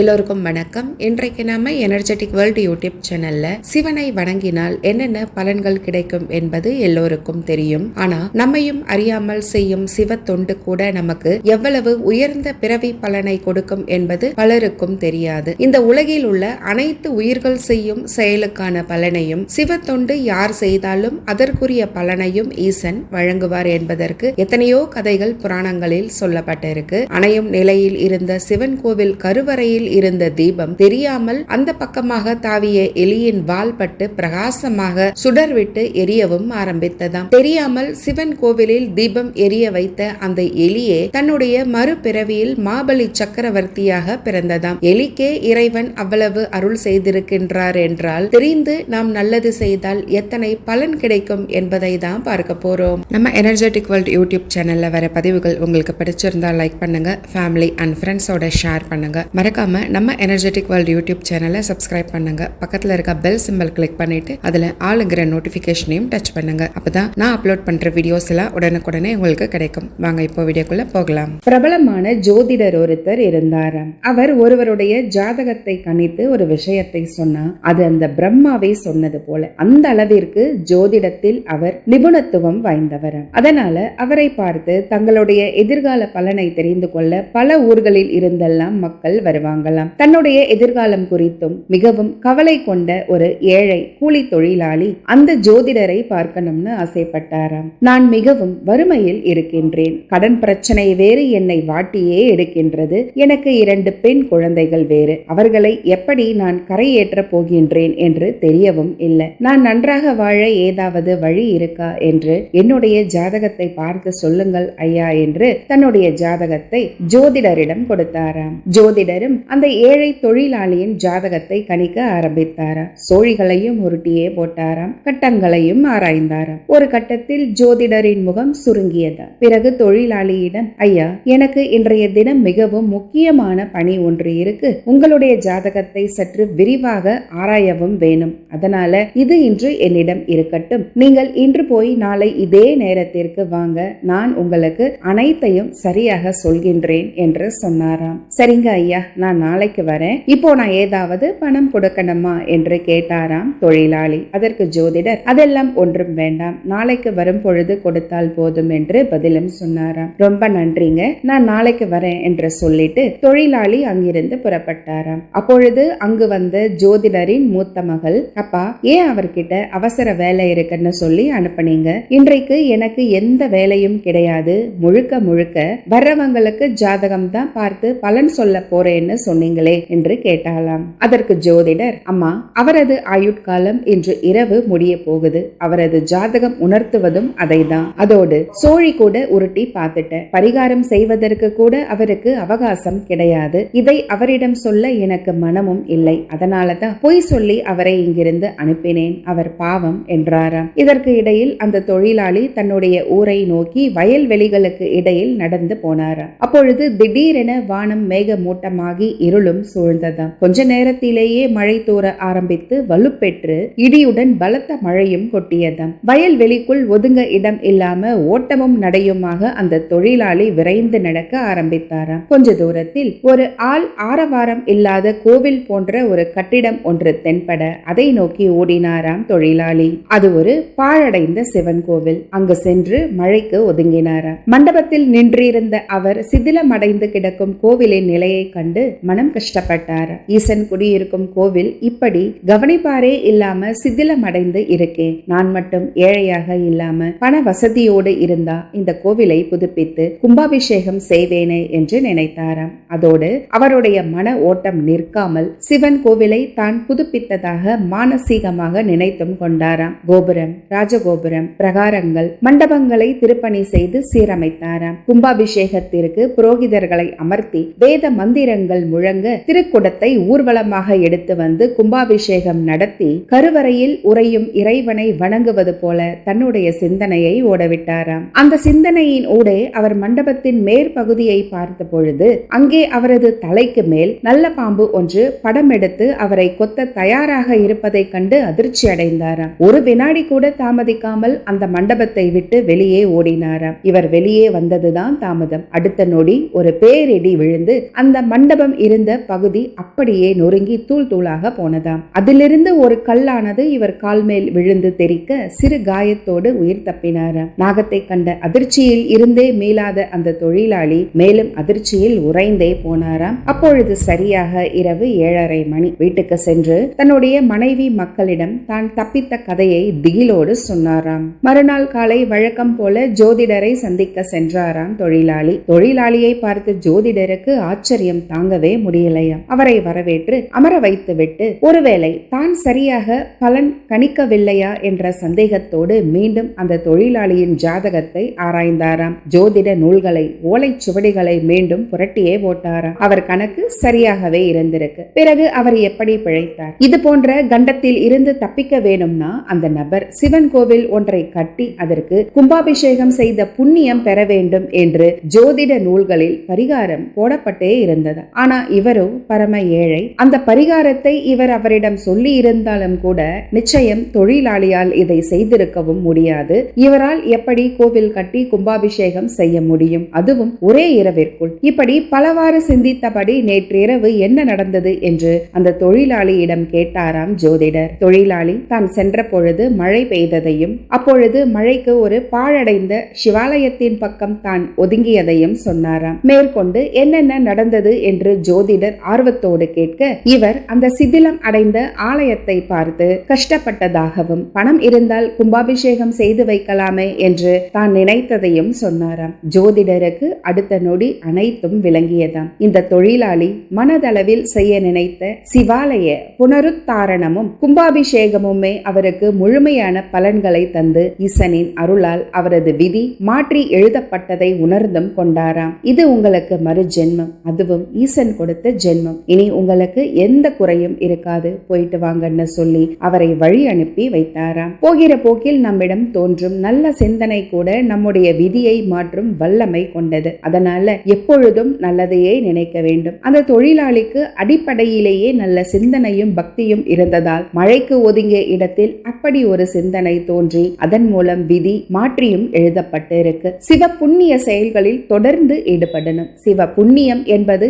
எல்லோருக்கும் வணக்கம். இன்றைக்கு நாம எனர்ஜெட்டிக் வேர்ல்டு யூடியூப் சேனல்ல சிவனை வணங்கினால் என்னென்ன பலன்கள் கிடைக்கும் என்பது எல்லோருக்கும் தெரியும். ஆனா நம்மையும் அறியாமல் செய்யும் சிவ தொண்டு கூட நமக்கு எவ்வளவு உயர்ந்த பிறவி பலனை கொடுக்கும் என்பது பலருக்கும் தெரியாது. இந்த உலகில் உள்ள அனைத்து உயிர்கள் செய்யும் செயலுக்கான பலனையும் சிவ தொண்டு யார் செய்தாலும் அதற்குரிய பலனையும் ஈசன் வழங்குவார் என்பதற்கு எத்தனையோ கதைகள் புராணங்களில் சொல்லப்பட்டிருக்கு. அணையும் நிலையில் இருந்த சிவன் கோவில் கருவறையில் இருந்த தீபம் தெரியாமல் அந்த பக்கமாக தாவிய எலியின் வால் பட்டு பிரகாசமாக சுடர்விட்டு எரியவும் ஆரம்பித்ததாம். தெரியாமல் சிவன் கோவிலில் தீபம் எரிய வைத்த அந்த எலியே தன்னுடைய மறுபிறவியில் மாபலி சக்கரவர்த்தியாக பிறந்ததாம். எலிக்கே இறைவன் அவ்வளவு அருள் செய்திருக்கின்றார் என்றால் தெரிந்து நாம் நல்லது செய்தால் எத்தனை பலன் கிடைக்கும் என்பதை தான் பார்க்க போறோம். நம்ம எனர்ஜெட்டிக் வேர்ல்ட் யூடியூப் சேனல்ல வர பதிவுகள் உங்களுக்கு பிடிச்சிருந்தா லைக் பண்ணுங்க ஃபேமிலி அண்ட் ஃப்ரெண்ட்ஸோட ஷேர் பண்ணுங்க. மறக்காம நம்ம எனர்ஜெட்டிக் வேர்ல்டு யூடியூப் சேனலை சப்ஸ்கிரைப் பண்ணுங்க. பக்கத்துல இருக்க பெல் சிம்பல் கிளிக் பண்ணிட்டு அதுல ஆளுங்கிற நோட்டிஃபிகேஷனையும் டச் பண்ணுங்க. அப்பதான் நான் அப்லோட் பண்ற வீடியோஸ் எல்லாம் உடனுக்குடனே உங்களுக்கு கிடைக்கும். வாங்க இப்போ வீடியோக்குள்ள போகலாம். பிரபலமான ஜோதிடர் ஒருத்தர் இருந்தாராம். அவர் ஒருவருடைய ஜாதகத்தை கணித்து ஒரு விஷயத்தை சொன்னா அது அந்த பிரம்மாவே சொன்னது போல. அந்த அளவிற்கு ஜோதிடத்தில் அவர் நிபுணத்துவம் வாய்ந்தவர். அதனால அவரை பார்த்து தங்களுடைய எதிர்கால பலனை தெரிந்து கொள்ள பல ஊர்களில் இருந்தெல்லாம் மக்கள் வருவாங்க. வாங்கலாம். தன்னுடைய எதிர்காலம் குறித்தும் மிகவும் கவலை கொண்ட ஒரு ஏழை கூலி தொழிலாளி அந்த ஜோதிடரை பார்க்கணும்னு ஆசைப்பட்டாராம். நான் மிகவும் வறுமையில் இருக்கின்றேன். கடன் பிரச்சனை வேறு என்னை வாட்டியே எடுக்கின்றது. எனக்கு இரண்டு பெண் குழந்தைகள் வேறு. அவர்களை எப்படி நான் கரையேற்ற போகின்றேன் என்று தெரியவும் இல்லை. நான் நன்றாக வாழ ஏதாவது வழி இருக்கா என்று என்னுடைய ஜாதகத்தை பார்த்து சொல்லுங்கள் ஐயா என்று தன்னுடைய ஜாதகத்தை ஜோதிடரிடம் கொடுத்தாராம். ஜோதிடரும் அந்த ஏழை தொழிலாளியின் ஜாதகத்தை கணிக்க ஆரம்பித்தாராம். சோழிகளையும் உருட்டியே போட்டாராம். கட்டங்களையும் ஆராய்ந்தாராம். ஒரு கட்டத்தில் ஜோதிடரின் முகம் சுருங்கியதா. பிறகு தொழிலாளியிடம் ஐயா எனக்கு இன்றைய தினம் மிகவும் முக்கியமான பணி ஒன்று இருக்கு. உங்களுடைய ஜாதகத்தை சற்று விரிவாக ஆராயவும் வேணும். அதனால இது இன்று என்னிடம் இருக்கட்டும். நீங்கள் இன்று போய் நாளை இதே நேரத்திற்கு வாங்க. நான் உங்களுக்கு அனைத்தையும் சரியாக சொல்கின்றேன் என்று சொன்னாராம். சரிங்க ஐயா. நான் நாளைக்கு வரேன். இப்போ நான் ஏதாவது பணம் கொடுக்கணுமா? என்று கேட்டாராம் தொழிலாளி. அதற்கு ஜோதிடர் அதெல்லாம் ஒன்றும் வேண்டாம். நாளைக்கு வரும் பொழுது கொடுத்தால் போதும் என்று பதிலும் சொன்னாராம். ரொம்ப நன்றிங்க. நான் நாளைக்கு வரேன் என்று சொல்லிட்டு தொழிலாளி அங்கிருந்து புறப்பட்டாராம். அப்பொழுது அங்கு வந்த ஜோதிடரின் மூத்த மகள் அப்பா ஏன் அவர்கிட்ட அவசர வேலை இருக்குன்னு சொல்லி அனுப்புனீங்க? இன்றைக்கு எனக்கு எந்த வேலையும் கிடையாது. முழுக்க முழுக்க வர்றவங்களுக்கு ஜாதகம் தான் பார்த்து பலன் சொல்ல போறேன்னு சொன்னீங்களே என்று கேட்டாளாம். அதற்கு ஜோதிடர் அம்மா அவரது ஆயுட்காலம் இன்று இரவு முடிய போகுது. அவரது ஜாதகம் உணர்த்துவதும் அதைதான். அதோடு சோழி கூட உருட்டி பார்த்துட்டேன் பரிகாரம் செய்வதற்கு கூட அவருக்கு அவகாசம் கிடையாது. இதை அவரிடம் சொல்ல எனக்கு மனமும் இல்லை. அதனால தான் பொய் சொல்லி அவரை இங்கிருந்து அனுப்பினேன். அவர் பாவம் என்றாராம். இதற்கு இடையில் அந்த தொழிலாளி தன்னுடைய ஊரை நோக்கி வயல்வெளிகளுக்கு இடையில் நடந்து போனாராம். அப்பொழுது திடீரென வானம் மேக மூட்டமாகி இருளும் சூழ்ந்ததாம். கொஞ்ச நேரத்திலேயே மழை தூர ஆரம்பித்து வலுப்பெற்று இடியுடன் பலத்த மழையும் கொட்டியதாம். வயல்வெளிக்குள் ஒதுங்க இடம் இல்லாம ஓட்டமும் நடையுமாக அந்த தொழிலாளி விரைந்து நடக்க ஆரம்பித்தாராம். கொஞ்ச தூரத்தில் ஒரு ஆள் ஆரவாரம் இல்லாத கோவில் போன்ற ஒரு கட்டிடம் ஒன்று தென்பட அதை நோக்கி ஓடினாராம் தொழிலாளி. அது ஒரு பாழடைந்த சிவன் கோவில். அங்கு சென்று மழைக்கு ஒதுங்கினாராம். மண்டபத்தில் நின்றிருந்த அவர் சிதிலமடைந்து கிடக்கும் கோவிலின் நிலையை கண்டு மனம் கஷ்டப்பட்டார். ஈசன் குடியிருக்கும் கோவில் இப்படி கவனிப்பாரே இல்லாம சிதிலமடைந்து இருக்கேன் நான் மட்டும் ஏழையாக இல்லாம பண வசதியோடு இருந்தா இந்த கோவிலை புதுப்பித்து கும்பாபிஷேகம் செய்வேனே என்று நினைத்தாராம். அதோடு அவருடைய மன ஓட்டம் நிற்காமல் சிவன் கோவிலை தான் புதுப்பித்ததாக மானசீகமாக நினைத்தும் கொண்டாராம். கோபுரம் ராஜகோபுரம் பிரகாரங்கள் மண்டபங்களை திருப்பணி செய்து சீரமைத்தாராம். கும்பாபிஷேகத்திற்கு புரோகிதர்களை அமர்த்தி வேத மந்திரங்கள் முழங்க திருக்குடத்தை ஊர்வலமாக எடுத்து வந்து கும்பாபிஷேகம் நடத்தி கருவறையில் உறையும் இறைவனை வணங்குவது போல தன்னுடைய சிந்தனையை ஓடவிட்டாராம். அந்த சிந்தனையின் ஊடே அவர் மண்டபத்தின் மேற்பகுதியை பார்த்த பொழுது அங்கே அவரது தலைக்கு மேல் நல்ல பாம்பு ஒன்று படம் எடுத்து அவரை கொத்த தயாராக இருப்பதைக் கண்டு அதிர்ச்சி அடைந்தாராம். ஒரு வினாடி கூட தாமதிக்காமல் அந்த மண்டபத்தை விட்டு வெளியே ஓடினாராம். இவர் வெளியே வந்ததுதான் தாமதம். அடுத்த நொடி ஒரு பேரிடி விழுந்து அந்த மண்டபம் இருந்த பகுதி அப்படியே நொறுங்கி தூள் தூளாக போனதாம். அதிலிருந்து ஒரு கல்லானது இவர் கால் மேல் விழுந்து தெரிக்க சிறு காயத்தோடு உயிர் தப்பினாராம். நாகத்தை கண்ட அதிர்ச்சியில் இருந்தே மீளாத அந்த தொழிலாளி மேலும் அதிர்ச்சியில் உறைந்தே போனாராம். அப்பொழுது சரியாக இரவு ஏழரை மணி. வீட்டுக்கு சென்று தன்னுடைய மனைவி மக்களிடம் தான் தப்பித்த கதையை திகிலோடு சொன்னாராம். மறுநாள் காலை வழக்கம் போல ஜோதிடரை சந்திக்க சென்றாராம் தொழிலாளி. தொழிலாளியை பார்த்து ஜோதிடருக்கு ஆச்சரியம் தாங்கவே முடியலையாம் அவரை வரவேற்று அமர வைத்துவிட்டு ஒருவேளை தான் சரியாக பலன் கணிக்கவில்லையா? என்ற சந்தேகத்தோடு மீண்டும் அந்த தொழிலாளியின் ஜாதகத்தை ஆராய்ந்தாராம். ஜோதிட நூல்களை ஓலைச்சுவடிகளை மீண்டும் புரட்டியே போட்டாராம். அவர் கணக்கு சரியாகவே இருந்திருக்கு. பிறகு அவர் எப்படி பிழைத்தார்? இது போன்ற கண்டத்தில் இருந்து தப்பிக்க வேணும்னா அந்த நபர் சிவன் கோவில் ஒன்றை கட்டி அதற்கு கும்பாபிஷேகம் செய்த புண்ணியம் பெற வேண்டும் என்று ஜோதிட நூல்களில் பரிகாரம் போடப்பட்டே இருந்தது. ஆனா இவரோ பரம ஏழை. அந்த பரிகாரத்தை இவர் அவரிடம் சொல்லி இருந்தாலும் கூட நிச்சயம் தொழிலாளியால் இதை செய்திருக்கவும் முடியாது. இவரால் எப்படி கோவில் கட்டி கும்பாபிஷேகம் செய்ய முடியும்? அதுவும் ஒரே இரவிற்குள். இப்படி பலவாறு சிந்தித்தபடி நேற்றிரவு என்ன நடந்தது என்று அந்த தொழிலாளியிடம் கேட்டாராம் ஜோதிடர். தொழிலாளி தான் சென்ற பொழுது மழை பெய்ததையும் அப்பொழுது மழைக்கு ஒரு பாழடைந்த சிவாலயத்தின் பக்கம் தான் ஒதுங்கியதையும் சொன்னாராம். மேற்கொண்டு என்னென்ன நடந்தது? என்று ஜோதிடர் ஆர்வத்தோடு கேட்க இவர் அந்த சிதிலம் அடைந்த ஆலயத்தை பார்த்து கஷ்டப்பட்டதாகவும் பணம் இருந்தால் கும்பாபிஷேகம் செய்து வைக்கலாமே என்று தான் நினைத்ததையும் சொன்னாராம். ஜோதிடருக்கு அடுத்த நொடி அனைத்தும் விளங்கியதாம். இந்த தொழிலாளி மனதளவில் செய்ய நினைத்த சிவாலய புனருத்தாரணமும் கும்பாபிஷேகமுமே அவருக்கு முழுமையான பலன்களை தந்து ஈசனின் அருளால் அவரது விதி மாற்றி எழுதப்பட்டதை உணர்ந்தும் கொண்டாராம். இது உங்களுக்கு மறு ஜென்மம் அதுவும் ஈசன் கொடுத்த ஜென்மம். இனி உங்களுக்கு எந்த குறையும் இருக்காது. போயிட்டு வாங்கன்னு சொல்லி அவரை வழி அனுப்பி வைத்தாராம். போகிற போக்கில் நம்மிடம் தோன்றும் நல்ல சிந்தனை கூட நம்முடைய விதியை மாற்றும் வல்லமை கொண்டது. அதனால எப்பொழுதும் நல்லதையே நினைக்க வேண்டும். அந்த தொழிலாளிக்கு அடிப்படையிலேயே நல்ல சிந்தனையும் பக்தியும் இருந்ததால் மழைக்கு ஒதுங்கிய இடத்தில் அப்படி ஒரு சிந்தனை தோன்றி அதன் மூலம் விதி மாற்றியும் எழுதப்பட்டு இருக்கு சிவ புண்ணிய செயல்களில் தொடர்ந்து ஈடுபடணும். சிவ புண்ணியம் என்பது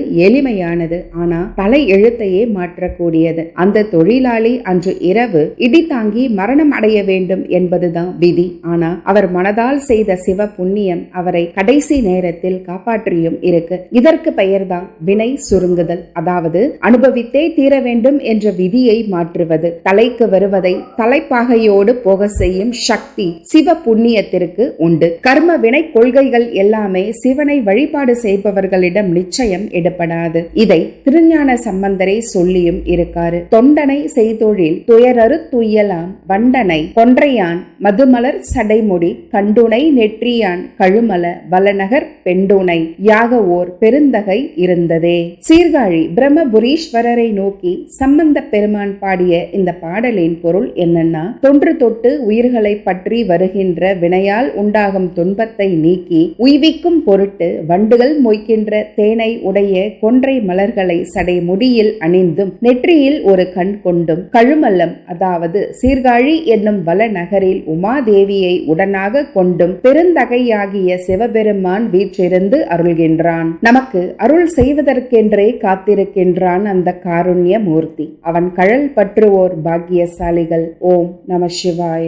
எளிமையானது ஆனா தலை எழுத்தையே மாற்றக்கூடியது. அந்த தொழிலாளி அன்று இரவு இடி தாங்கி மரணம் அடைய வேண்டும் என்பதுதான் விதி. ஆனா அவர் மனதால் செய்த சிவ புண்ணியம் அவரை கடைசி நேரத்தில் காப்பாற்றியும் இருக்கு. இதற்கு பெயர்தான் வினை சுருங்குதல். அதாவது அனுபவித்தே தீர வேண்டும் என்ற விதியை மாற்றுவது. தலைக்கு வருவதை தலைப்பாகையோடு போக செய்யும் சக்தி சிவ புண்ணியத்திற்கு உண்டு. கர்ம வினை கொள்கைகள் எல்லாமே சிவனை வழிபாடு செய்பவர்களிடம் நிச்சயம் எடுப்படாது இதை திருஞான சம்பந்தரை சொல்லியும் இருக்காரு. தொண்டனை செய்தொழில் துயரறு துயலாம் வண்டனை கொன்றையான் மதுமலர் சடைமுடி கண்டுனை நெற்றியான் கழுமல வலநகர் பெண்டுனை யாக ஓர் பெருந்தகை இருந்ததே. சீர்காழி பிரம்மபுரீஸ்வரரை நோக்கி சம்பந்த பெருமான் பாடிய இந்த பாடலின் பொருள் என்னன்னா தொன்று தொட்டு உயிர்களை பற்றி வருகின்ற வினையால் உண்டாகும் துன்பத்தை நீக்கி உய்விக்கும் பொருட்டு வண்டுகள் மொய்க்கின்ற தேனை உடைய கொன்றை தாமரை மலர்களை சடை முடியில் அணிந்தும் நெற்றியில் ஒரு கண் கொண்டும் கழுமல்லம் அதாவது சீர்காழி என்னும் வல நகரில் உமாதேவியை உடனாக கொண்டும் பெருந்தகையாகிய சிவபெருமான் வீற்றிருந்து அருள்கின்றான். நமக்கு அருள் செய்வதற்கென்றே காத்திருக்கின்றான் அந்த காருண்ய மூர்த்தி அவன் கழல் பற்றுவோர் பாக்கியசாலிகள். ஓம் நம சிவாய.